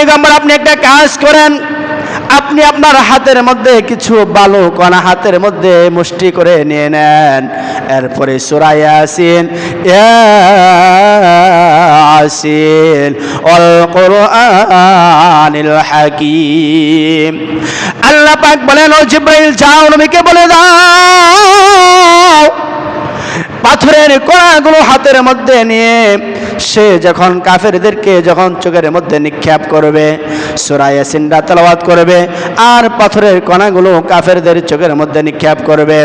পয়গম্বর, আপনি একটা কাজ করেন। আপনি আপনার হাতের মধ্যে কিছু বালু কণা হাতের মধ্যে মুষ্টি করে নিয়ে নেন। এরপরে সুরাই আসিন অল কোরআনিল হাকিম। আল্লাহ পাক বলেন, ও জিব্রাইল, যাও নবীকে বলে দাও। পাথরের কোড়াগুলো হাতের মধ্যে নিয়ে সে যখন কাফেরদেরকে যখন চোখের মধ্যে নিক্ষেপ করবে সুরায় সিন্ডা তেলাওয়াত করবে আর পাথরের কণাগুলো কাফেরদের চোখের মধ্যে নিক্ষেপ করবে,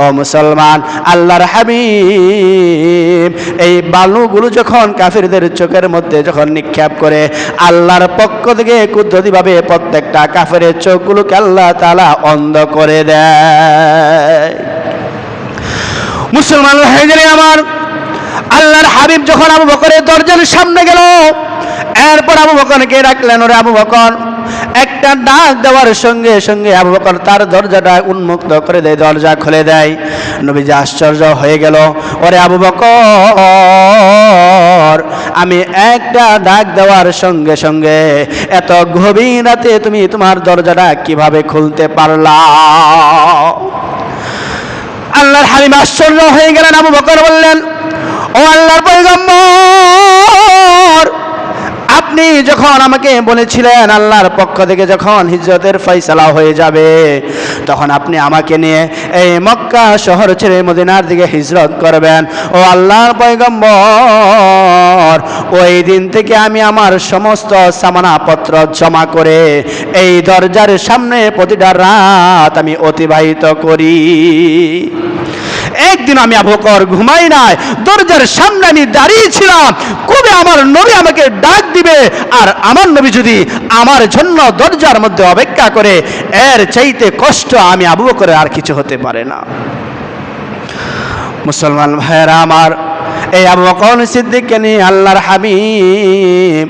ও মুসলমান, আল্লাহর হাবিব, এই বালুগুলো যখন কাফেরদের চোখের মধ্যে যখন নিক্ষেপ করে, আল্লাহর পক্ষ থেকে কুদ্রতিভাবে প্রত্যেকটা কাফের চোখগুলোকে আল্লাহ তালা অন্ধ করে দেয়। মুসলমান হাইজারে আমার। আল্লাহর হাবিব যখন আবু বকরের দরজার সামনে গেল, এরপর আবু বকরকে রাখলেন ওরে আবু বকর, একটা ডাক দেওয়ার সঙ্গে সঙ্গে আবু বকর তার দরজাটা উন্মুক্ত করে দেয়, দরজা খুলে দেয়। নবীজি আশ্চর্য হয়ে গেল, ওরে আবু বকর, আমি একটা ডাক দেওয়ার সঙ্গে সঙ্গে এত গভীর রাতে তুমি তোমার দরজাটা কীভাবে খুলতে পারলা? আল্লাহর হাবিব আশ্চর্য হয়ে গেলেন, আবু বকর বললেন, ও আল্লাহর পয়গম্বর, আপনি যখন আমাকে বলেছিলেন আল্লাহর পক্ষ থেকে যখন হিজরতের ফয়সালা হয়ে যাবে, তখন আপনি আমাকে নিয়ে এই মক্কা শহর ছেড়ে মদিনার দিকে হিজরত করবেন। ও আল্লাহর পয়গম্বর, ওই দিন থেকে আমি আমার সমস্ত সামানাপত্র জমা করে এই দরজার সামনে প্রতিটা রাত আমি অতিবাহিত করি। একদিন আমি আবকর ঘুমাই নাই, দরজার সামনে আমি দাঁড়িয়ে ছিলাম, কবে আমার নবী আমাকে ডাক দিবে? আর আমার নবী যদি আমার জন্য দরজার মধ্যে অপেক্ষা করে, এর চাইতে কষ্ট আমি আবু বকরের আর কিছু হতে পারে না। মুসলমান ভাইয়েরা আমার, এই আবু বকর সিদ্দিককে নিয়ে আল্লাহর হাবিব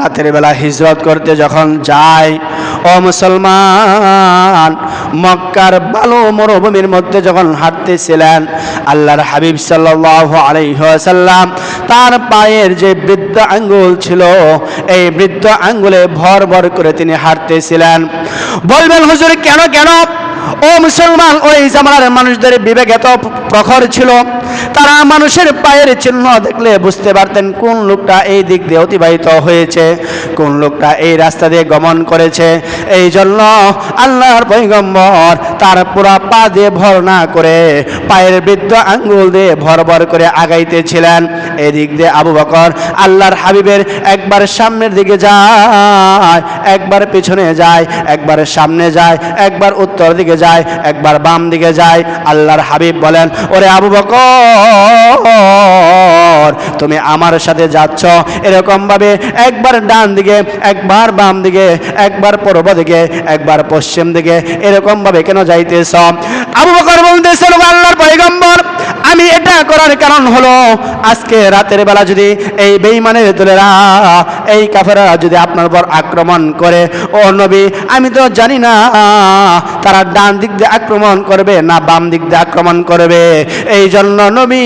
রাতের বেলা হিজরত করতে যখন যায় মুসলমান, মক্কার বালো মরুভূমির মধ্যে যখন হাঁটতেছিলেন, আল্লাহর হাবিব সাল্লাহ ওয়াসাল্লাম, তার পায়ের যে বৃদ্ধ আঙ্গুল ছিল, এই বৃদ্ধ আঙ্গুলে ভর ভর করে তিনি হাঁটতেছিলেন। বলবেন, হুজুর, কেন কেন? ও মুসলমান, ওই জামানার মানুষদের বিবেক এত প্রখর ছিল। তারা মানুষের পায়ের চিহ্ন দেখলে বুঝতে পারতেন কোন লোকটা এই দিক দিয়ে অতিবাহিত হয়েছে, কোন লোকটা এই রাস্তা দিয়ে গমন করেছে। এই জন্য আল্লাহর পৈগম্বর তার পুরা পা দিয়ে ভর না করে পায়ের বৃদ্ধ আঙ্গুল দিয়ে ভর ভর করে আগাইতেছিলেন। এই দিক দিয়ে আবু বকর আল্লাহর হাবিবের একবার সামনের দিকে যায়, একবার পিছনে যায়, একবার সামনে যায়, একবার উত্তর দিকে যায় একবার বাম দিকে যায়, আল্লাহর হাবিব বলেন, ওরে আবু বকর, তুমি আমার সাথে যাচ্ছ। এরকম ভাবে একবার ডান দিকে, একবার বাম দিকে, একবার পূর্ব দিকে, একবার পশ্চিম দিকে এরকম ভাবে কেন যাইতেছ? আবু বকর বলতেছে আল্লাহর পয়গম্বর আমি এটা করার কারণ হলো, আজকে রাতের বেলা যদি এই বেইমানের দলেরা, এই কাফেরা যদি আপনার উপর আক্রমণ করে, ও নবী, আমি তো জানি না, তারা ডান দিক দিয়ে আক্রমণ করবে না বাম দিক দিয়ে আক্রমণ করবে। এই জন্য নবী,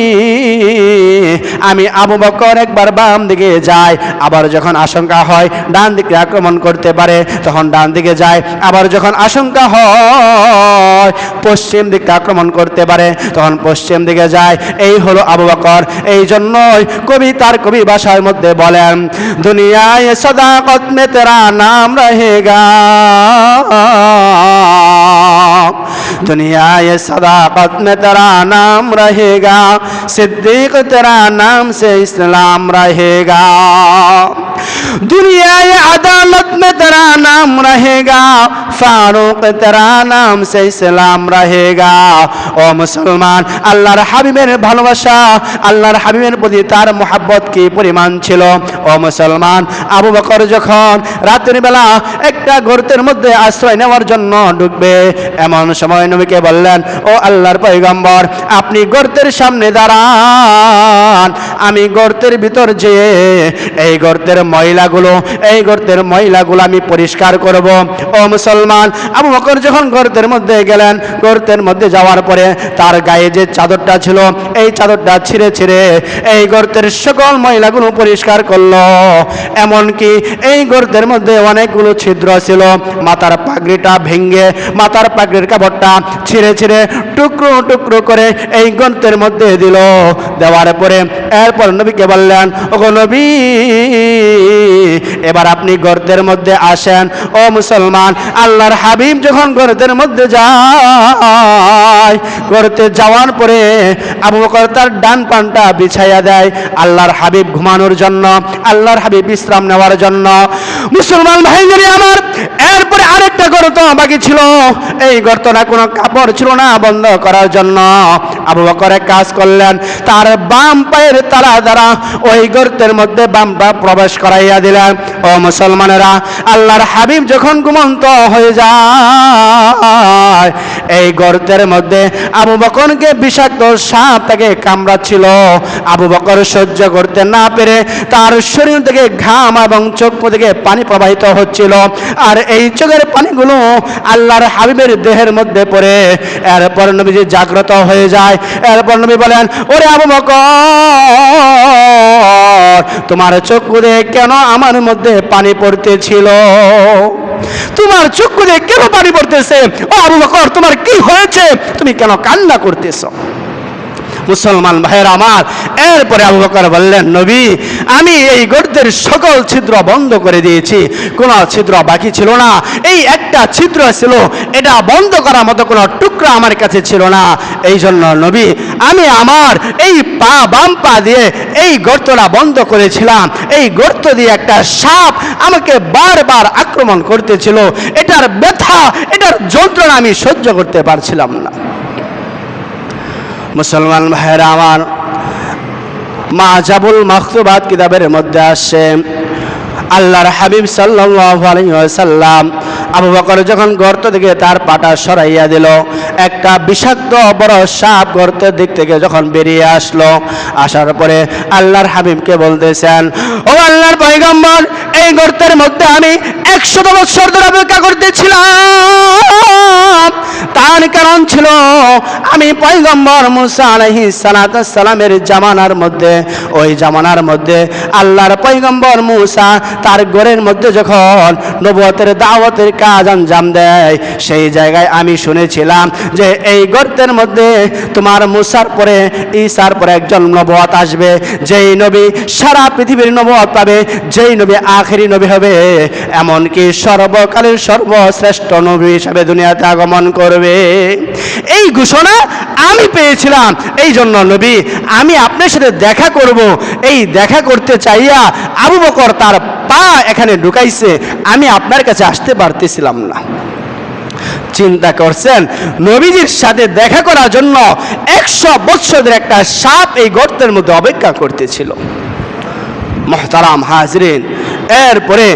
আমি আবু বকর একবার বাম দিকে যাই, আবার যখন আশঙ্কা হয় ডান দিকে আক্রমণ করতে পারে, তখন ডান দিকে যায় আবার যখন আশঙ্কা হয় পশ্চিম দিকে আক্রমণ করতে পারে, তখন পশ্চিম দিকে যায় এই হলো আবু বকর এই জন্যই কবি তার কবি ভাষার মধ্যে বলেন দুনিয়ায় সদাকত মে তেরা নাম রহেগা दुनिया ये सदाकत में तेरा नाम रहेगा सिद्दीक तेरा नाम से इस्लाम रहेगा दुनिया ये अदालत में तेरा नाम रहेगा फारूक तेरा नाम से इस्लाम रहेगा ও মুসলমান আল্লাহর হাবিবের ভালোবাসা আল্লাহর হাবিবের প্রতি তার মোহাব্বত কি পরিমাণ ছিল ও মুসলমান আবু বকর যখন রাতের বেলা একটা গর্তের মধ্যে আশ্রয় নেওয়ার জন্য ঢুকবে এমন সময় নবীকে বললেন ও আল্লাহর পৈগম্বর আপনি গর্তের সামনে দাঁড়ান আমি গর্তের ভিতর যেয়ে এই গর্তের ময়লা ময়লাগুলো এই গর্তের ময়লাগুলো আমি পরিষ্কার করব। ও মুসলমান, আবু বকর যখন গর্তের মধ্যে গেলেন, গর্তের মধ্যে যাওয়ার পরে তার গায়ে যে চাদরটা ছিল, এই চাদরটা ছিঁড়ে ছিঁড়ে এই গর্তের সকল ময়লাগুলো পরিষ্কার করল। এমনকি এই গর্তের মধ্যে অনেকগুলো ছিদ্র ছিল, মাথার পাগড়িটা ভেঙ্গে মাথার পাগড়ির কাপড়টা ছিঁড়ে ছিঁড়ে টুকরো টুকরো করে এই গর্তের মধ্যে দিল। দেওয়ার পরে এরপর নবীকে বললেন, ওগো নবী এবার আপনি গর্তের মধ্যে আসেন। ও মুসলমান, আল্লাহর হাবিব যখন গর্তের মধ্যে যায়, গর্তে যাওয়ার পরে আবু বকর তার ডান পানটা বিছাইয়া দেয়। আল্লাহর হাবিব ঘুমানোর জন্য, আল্লাহর হাবিব বিশ্রাম নেওয়ার জন্য। মুসলমান ভাইদের আমার, এরপরে আরেকটা গর্ত বাকি ছিল। এই গর্তটা কোনো কাপড় ছিল না, বন্ধ করার জন্য। আবু বকর কাজ করলেন, তার বাম পায়ের তারা দ্বারা ওই গর্তের মধ্যে বাম পা প্রবেশ করাইয়া দিলেন, ও মুসলমানেরা, আল্লাহর হাবিব যখন ঘুমন্ত হয়ে যায়, এই গর্তের মধ্যে আবু বকরকে বিষাক্ত সাপ তাকে কামড়াচ্ছিল। আবু বকর সহ্য করতে না পেরে তার শরীর থেকে ঘাম এবং চোখ থেকে পানি প্রবাহিত হচ্ছিল। আর এই চোখের পানিগুলো আল্লাহর হাবিবের দেহের মধ্যে পড়ে। এরপর নবীজি জাগ্রত হয়ে যায়। এরপর নবী বলেন, ওরে আবু বকর, তোমার চক্ষু দিয়ে কেন আমার মধ্যে পানি পড়তেছিল। তোমার চক্ষু দিয়ে কেন পানি পড়তেছে? ও আবু বকর, তোমার কি হয়েছে? তুমি কেন কান্না করতেছো? মুসলমান ভাইয়ের আমার। এরপরে আবু বকর বললেন, নবী, আমি এই গর্তের সকল ছিদ্র বন্ধ করে দিয়েছি। কোনো ছিদ্র বাকি ছিল না। এই একটা ছিদ্র ছিল, এটা বন্ধ করার মতো কোনো টুকরা আমার কাছে ছিল না। এই জন্য নবী, আমি আমার এই পা বাম পা দিয়ে এই গর্তটা বন্ধ করেছিলাম। এই গর্ত দিয়ে একটা সাপ আমাকে বারবার আক্রমণ করতেছিল। এটার ব্যথা, এটার যন্ত্রণা আমি সহ্য করতে পারছিলাম না। মুসলমান ভাইয়েরা আমার মা জাবুল মখতুবাদ কিতাবের মধ্যে আসে আল্লাহর হাবিব সাল্লাম আবু বকর যখন গর্ত থেকে তার পাটা সরাইয়া দিল, একটা বিষাক্ত বড় সাপ গর্তের দিক থেকে যখন বেরিয়ে আসলো, আসার পরে আল্লাহর হাবিবকে বলতেছেন, ও আল্লাহর পয়গম্বর, এই গর্তের মধ্যে আমি একশত বছর ধরে অপেক্ষা করতেছিলাম। তার কারণ ছিল, আমি পয়গম্বর মুসা আলহি সালামের জামানার মধ্যে, ওই জামানার মধ্যে আল্লাহর পয়গম্বর মুসা তার ঘরের মধ্যে যখন নবুয়তের দাওয়াতের কাজ আঞ্জাম দেয়। সেই জায়গায় আমি শুনেছিলাম যে এই গর্তের মধ্যে তোমার মুসার পরে, ঈসার পরে একজন নবুয়ত আসবে। যেই নবী সারা পৃথিবীর নবুয়ত পাবে, যেই নবী আখেরি নবী হবে। এমনকি সর্বকালের সর্বশ্রেষ্ঠ নবী হিসাবে দুনিয়াতে আগমন করবে। এই ঘোষণা আমি পেয়েছিলাম। এই জন্য নবী, আমি আপনার সাথে দেখা করব। এই দেখা করতে চাইয়া আবু বকর তার পা এখানে ঢুকাইছে, আমি আপনার কাছে আসতে পারতেছিলাম না। চিন্তা করছেন, নবীজির সাথে দেখা করার জন্য একশো বৎসরের একটা সাপ এই গর্তের মধ্যে অপেক্ষা করতেছিল। মহতারাম হাজরিন এরপরে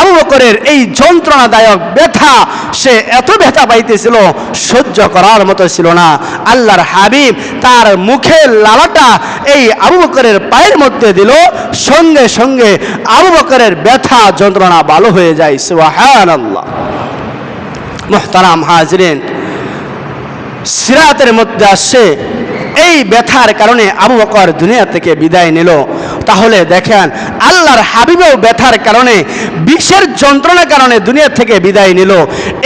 আবু বকরের এই যন্ত্রণাদায়ক ব্যথা, সে এত ব্যথা পাইতেছিল, সহ্য করার মতো ছিল না। আল্লাহর হাবিব তার মুখের লালাটা এই আবু বকরের পায়ের মধ্যে দিল। সঙ্গে সঙ্গে আবু বকরের ব্যথা যন্ত্রণা ভালো হয়ে যায়। সুহান আল্লাহ মোহতারাম হাজরিন, সিরাতের মধ্যে আসছে এই ব্যথার কারণে আবু বকর দুনিয়া থেকে বিদায় নিল। তাহলে দেখেন, আল্লাহর হাবিবেও ব্যথার কারণে, বিষের যন্ত্রণার কারণে দুনিয়া থেকে বিদায় নিল।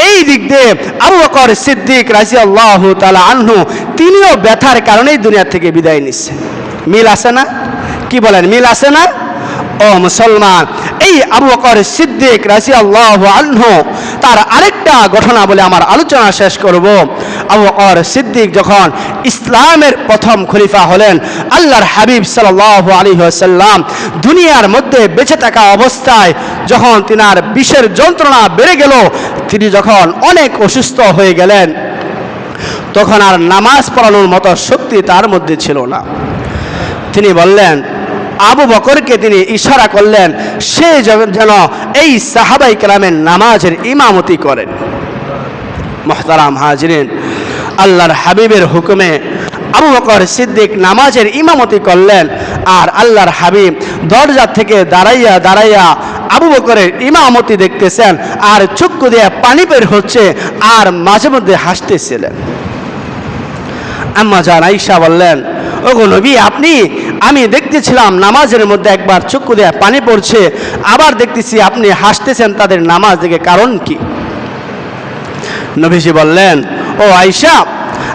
এই দিক দিয়ে আবু বকর সিদ্দিক রাজি আল্লাহ তালা আনহু, তিনিও ব্যথার কারণেই দুনিয়া থেকে বিদায় নিচ্ছে মিল আছে না? কি বলেন, মিল আছে না? ও মুসলমান এই আবু বকর সিদ্দিক রাজি আল্লাহ আনহু, তার আরেকটা ঘটনা বলে আমার আলোচনা শেষ করব। আবু বকর সিদ্দিক যখন ইসলামের প্রথম খলিফা হলেন, আল্লাহর হাবিব সাল্লাল্লাহু আলী ওয়াসাল্লাম দুনিয়ার মধ্যে বেঁচে থাকা অবস্থায় যখন তিনার বিষের যন্ত্রণা বেড়ে গেল, তিনি যখন অনেক অসুস্থ হয়ে গেলেন, তখন আর নামাজ পড়ানোর মতো শক্তি তার মধ্যে ছিল না। তিনি বললেন আবু বকরকে তিনি ইশারা করলেন, সে যেন- এই সাহাবাই কালামের নামাজের ইমামতি করেন। মোহতারাম হাজরিন, আল্লাহর হাবিবের হুকুমে আবু বকর সিদ্দিক নামাজের ইমামতি করলেন আর আল্লাহর হাবিব দরজা থেকে দাঁড়াইয়া দাঁড়াইয়া আবু বকরের ইমামতি দেখতেছেন আর চক্ষু দিয়ে পানি বের হচ্ছে আর মাঝে মধ্যে হাসতেছিলেন। আম্মা জান আইসা বললেন, ওগো নবী, আপনি, আমি দেখতেছিলাম নামাজের মধ্যে একবার চক্ষু দেয়া পানি পড়ছে, আবার দেখতেছি আপনি হাসতেছেন তাদের নামাজ দেখে, কারণ কি? নবীজি বললেন, ও আইসা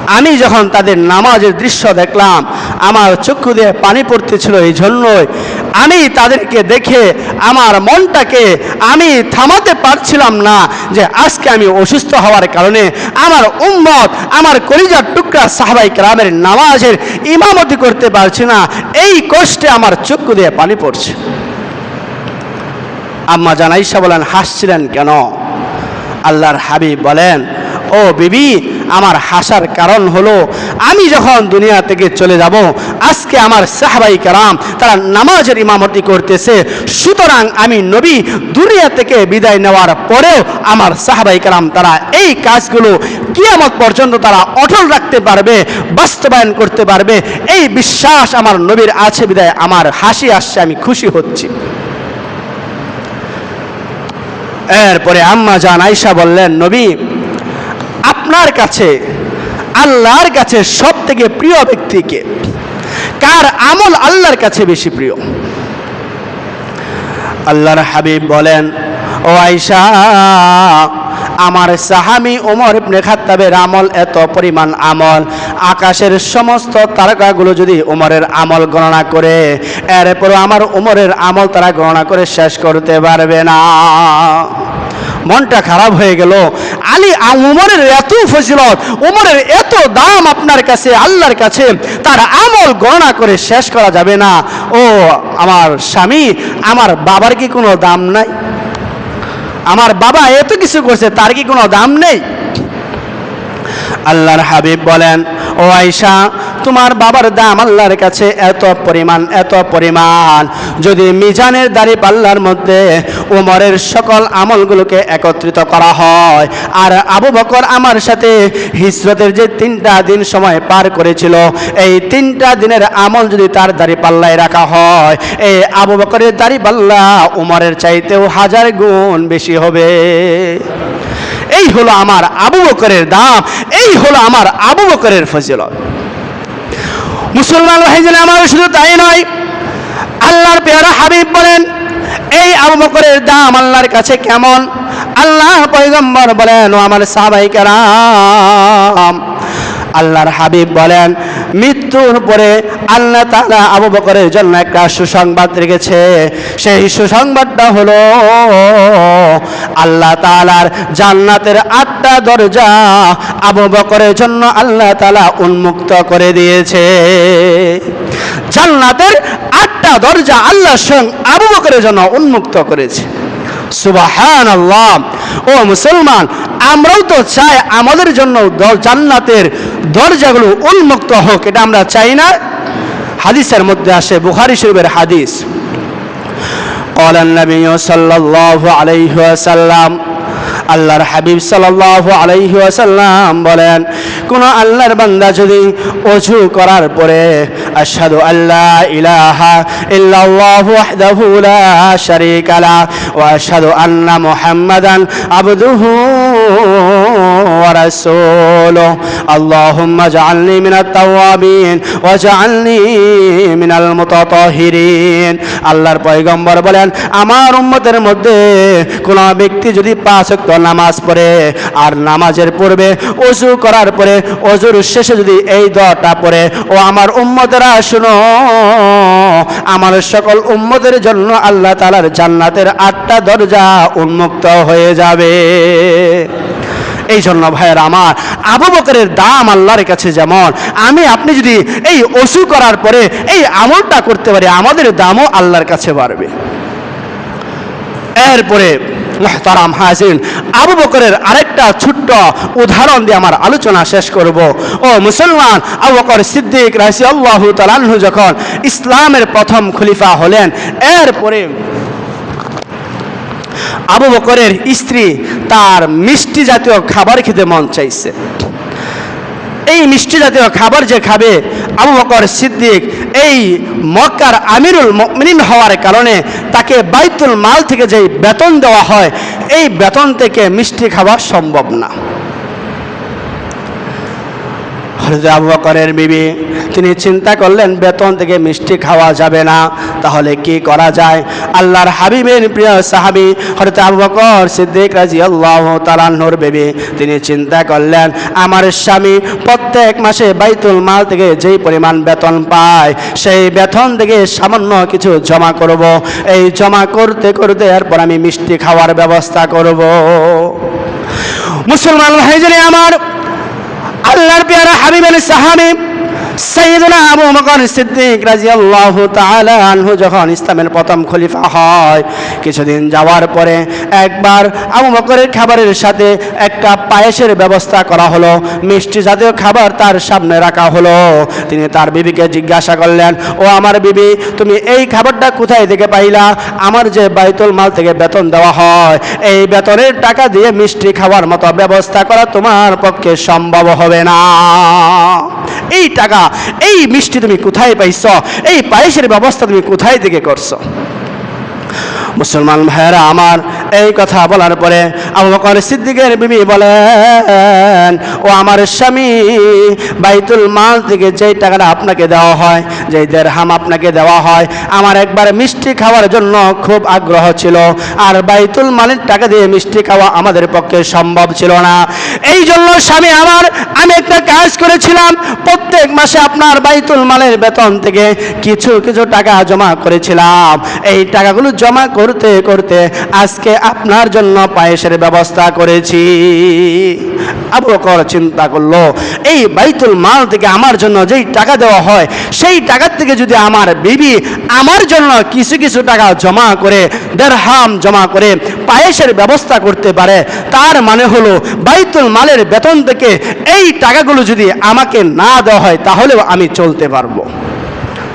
আমি যখন তাদের নামাজের দৃশ্য দেখলাম, আমার চক্ষু দিয়ে পানি পড়তেছিল এই জন্যই। আমি তাদেরকে দেখে আমার মনটাকে আমি থামাতে পারছিলাম না যে আজকে আমি অসুস্থ হওয়ার কারণে আমার উম্মত, আমার কলিজার টুকরা সাহাবাই গ্রামের নামাজের ইমামতি করতে পারছি না। এই কষ্টে আমার চক্ষু দিয়ে পানি পড়ছে। আম্মা জানাইসা বলেন, হাসছিলেন কেন? আল্লাহর হাবিব বলেন ও বিবি, আমার হাসার কারণ হলো, আমি যখন দুনিয়া থেকে চলে যাব, আজকে আমার সাহাবাই কারাম, তারা নামাজের ইমামতি করতেছে, সুতরাং আমি নবী দুনিয়া থেকে বিদায় নেওয়ার পরেও আমার সাহাবাই কারাম তারা এই কাজগুলো কিয়ামত পর্যন্ত তারা অটল রাখতে পারবে, বাস্তবায়ন করতে পারবে, এই বিশ্বাস আমার নবীর আছে বিদায়, আমার হাসি আসছে, আমি খুশি হচ্ছি। এরপরে আম্মা জান আয়সা বললেন, নবী আপনার কাছে, আল্লাহর কাছে সব থেকে প্রিয় ব্যক্তিকে কার আমল আল্লাহর কাছে বেশি প্রিয়? আল্লাহর হাবিব বলেন, ও আয়সা আমার সাহামি ওমর ইবনে খাত্তাবের আমল এত পরিমাণ আমল। আকাশের সমস্ত তারকাগুলো যদি ওমরের আমল গণনা করে, এরপরও আমার ওমরের আমল তারা গণনা করে শেষ করতে পারবে না। মনটা খারাপ হয়ে গেল। আলী উমরের এত ফজিলত, উমরের এত দাম আপনার কাছে, আল্লাহর কাছে, তার আমল গণনা করে শেষ করা যাবে না। ও আমার স্বামী, আমার বাবার কি কোনো দাম নাই? আমার বাবা এত কিছু করছে, তার কি কোনো দাম নেই? আল্লাহর হাবিব বলেন, ও আয়সা তোমার বাবার দাম আল্লাহর কাছে এত পরিমাণ এত পরিমাণ। যদি মিজানের দাড়ি পাল্লার মধ্যে উমরের সকল আমলগুলোকে একত্রিত করা হয়, আর আবু বকর আমার সাথে হিজরতের যে তিনটা দিন সময় পার করেছিল, এই তিনটা দিনের আমল যদি তার দাড়ি পাল্লায় রাখা হয়, এই আবু বকরের দাড়ি পাল্লা উমরের চাইতেও হাজার গুণ বেশি হবে। এই হলো আমার আবু বকরের দাম এই হলো আমার আবু বকরের ফজিলত। মুসলমান ভাইজান আমার শুধু তাই নয়, আল্লাহর পেয়ারা হাবিব বলেন, এই আবু বকরের দাম আল্লাহর কাছে কেমন? আল্লাহ পয়গম্বর বলেন, ও আমার সাহাবাই কেরাম, আল্লাহর হাবিব বলেন মৃত্যুর পরে আল্লাহ তাআলা আবু বকরের জন্য একটা সুসংবাদ রেখেছে। সেই সুসংবাদটা হলো, আল্লাহ তাআলার জান্নাতের আটটা দরজা আবু বকরের জন্য আল্লাহ তাআলা উন্মুক্ত করে দিয়েছে। জান্নাতের আটটা দরজা আল্লাহ স্বয়ং আবু বকরের জন্য উন্মুক্ত করেছে। সুবাহান আল্লাহ ও মুসলমান আমরাও তো চাই আমাদের জন্য দ- জান্নাতের দরজাগুলো উন্মুক্ত হোক এটা আমরা চাই না হাদিসের মধ্যে আসে বুখারি শরীফের হাদিস قال النبي صلى الله عليه وسلم আল্লাহর হাবিব সাল্লাল্লাহু আলাইহি ওয়াসাল্লাম বলেন কোন আল্লাহর বান্দা যদি অজু করার পরে আশাদু আল্লাহ ইলাহা ইল্লাল্লাহ ওয়াহদাহু লা শারীকা লা ওয়া আশহাদু আন্না মুহাম্মাদান আবদুহু আল্লাহুম্মা জাআলনি মিনাত তাওয়াবিন ওয়া জাআলনি মিনাল মুতাতাহিরিন আল্লাহর পয়গম্বর বলেন, আমার উম্মতের মধ্যে কোন ব্যক্তি যদি পাঁচ ওয়াক্ত নামাজ পড়ে আর নামাজের পূর্বে অজু করার পরে অজুর শেষে যদি এই দটা পড়ে, ও আমার উম্মতেরা, শুনো, আমার সকল উম্মতের জন্য আল্লাহ তাআলার জান্নাতের আটটা দরজা উন্মুক্ত হয়ে যাবে। এই জন্য ভাইয়ের আমার আবু বকরের দাম আল্লাহর কাছে যেমন, আমি, আপনি যদি এই অসু করার পরে এই আমলটা করতে পারি, আমাদের দামও আল্লাহর কাছে বাড়বে। এরপরে, মোহতারাম হাজিন আবু বকরের আরেকটা ছোট্ট উদাহরণ দিয়ে আমার আলোচনা শেষ করব। ও মুসলমান, আবু বকর সিদ্দিক রাশি আল্লাহ তালাহু যখন ইসলামের প্রথম খলিফা হলেন, এরপরে আবু বকরের স্ত্রী তার মিষ্টি জাতীয় খাবার খেতে মন চাইছে। এই মিষ্টি জাতীয় খাবার যে খাবে আবু বকর সিদ্দিক, এই মক্কার আমিরুল মিন হওয়ার কারণে তাকে বাইতুল মাল থেকে যেই বেতন দেওয়া হয়, এই বেতন থেকে মিষ্টি খাওয়া সম্ভব না। হযরত আবু বকরের বিবি, তিনি চিন্তা করলেন, বেতন থেকে মিষ্টি খাওয়া যাবে না। তাহলে কি করা যায়? আল্লাহর হাবিবের প্রিয় সাহাবি, হযরত আবু বকর সিদ্দিক রাদিয়াল্লাহু তাআলার বিবি, তিনি চিন্তা করলেন, আমার স্বামী প্রত্যেক মাসে বাইতুল মাল থেকে যেই পরিমাণ বেতন পায়, সেই বেতন থেকে সামান্য কিছু জমা করব। এই জমা করতে করতে এরপর আমি মিষ্টি খাওয়ার ব্যবস্থা করব। মুসলমান ভাইজানি, আমার আল্লাহর পেয়ারা হাবিব আলী সাহাবি সৈয়দনা আবু বকর সিদ্দিক রাদিয়াল্লাহু তাআলা আনহু যখন ইসলামের প্রথম খলিফা হয়, কিছুদিন যাওয়ার পরে একবার আবু বকরের খাবারের সাথে একটা পায়েসের ব্যবস্থা করা হলো, মিষ্টি জাতীয় খাবার তার সামনে রাখা হলো। তিনি তার বিবিকে জিজ্ঞাসা করলেন, ও আমার বিবি, তুমি এই খাবারটা কোথায় থেকে পাইলা? আমার যে বাইতুল মাল থেকে বেতন দেওয়া হয়, এই বেতনের টাকা দিয়ে মিষ্টি খাওয়ার মতো ব্যবস্থা করা তোমার পক্ষে সম্ভব হবে না। এই টাকা এই মিষ্টি তুমি কোথায় পাইছ এই পায়েসের ব্যবস্থা তুমি কোথায় থেকে করছো মুসলমান ভাইয়েরা, আমার এই কথা বলার পরে আবু বকর সিদ্দিকের বিবি বলেন, ও আমার স্বামী, বাইতুল মাল থেকে যেই টাকাটা আপনাকে দেওয়া হয়, যেই দেড়হাম আপনাকে দেওয়া হয়, আমার একবার মিষ্টি খাওয়ার জন্য খুব আগ্রহ ছিল। আর বাইতুল মালের টাকা দিয়ে মিষ্টি খাওয়া আমাদের পক্ষে সম্ভব ছিল না। এই জন্য স্বামী আমার, আমি একটা কাজ করেছিলাম। প্রত্যেক মাসে আপনার বাইতুল মালের বেতন থেকে কিছু কিছু টাকা জমা করেছিলাম। এই টাকাগুলো জমা করতে করতে আজকে আপনার জন্য পায়েসের ব্যবস্থা করেছি। আবু বকর চিন্তা করল, এই বাইতুল মাল থেকে আমার জন্য যেই টাকা দেওয়া হয়, সেই টাকার থেকে যদি আমার বিবি আমার জন্য কিছু কিছু টাকা জমা করে, দেড়হাম জমা করে পায়েসের ব্যবস্থা করতে পারে, তার মানে হলো বাইতুল মালের বেতন থেকে এই টাকাগুলো যদি আমাকে না দেওয়া হয়, তাহলেও আমি চলতে পারব।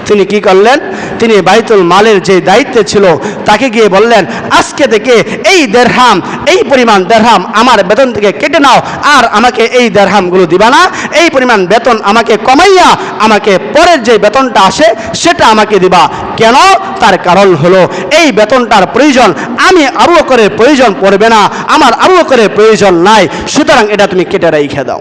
তিনি কি করলেন? তিনি বাইতুল মালের যে দায়িত্বে ছিল, তাকে গিয়ে বললেন, আজকে থেকে এই দেড়হাম, এই পরিমাণ দেড়হাম আমার বেতন থেকে কেটে নাও, আর আমাকে এই দেড়হামগুলো দিবা না। এই পরিমাণ বেতন আমাকে কমাইয়া, আমাকে পরের যে বেতনটা আসে, সেটা আমাকে দিবা। কেন? তার কারণ হলো, এই বেতনটার প্রয়োজন আমি আবু বকরের প্রয়োজন পড়বে না, আমার আবু বকরের প্রয়োজন নাই। সুতরাং এটা তুমি কেটে রেখে দাও।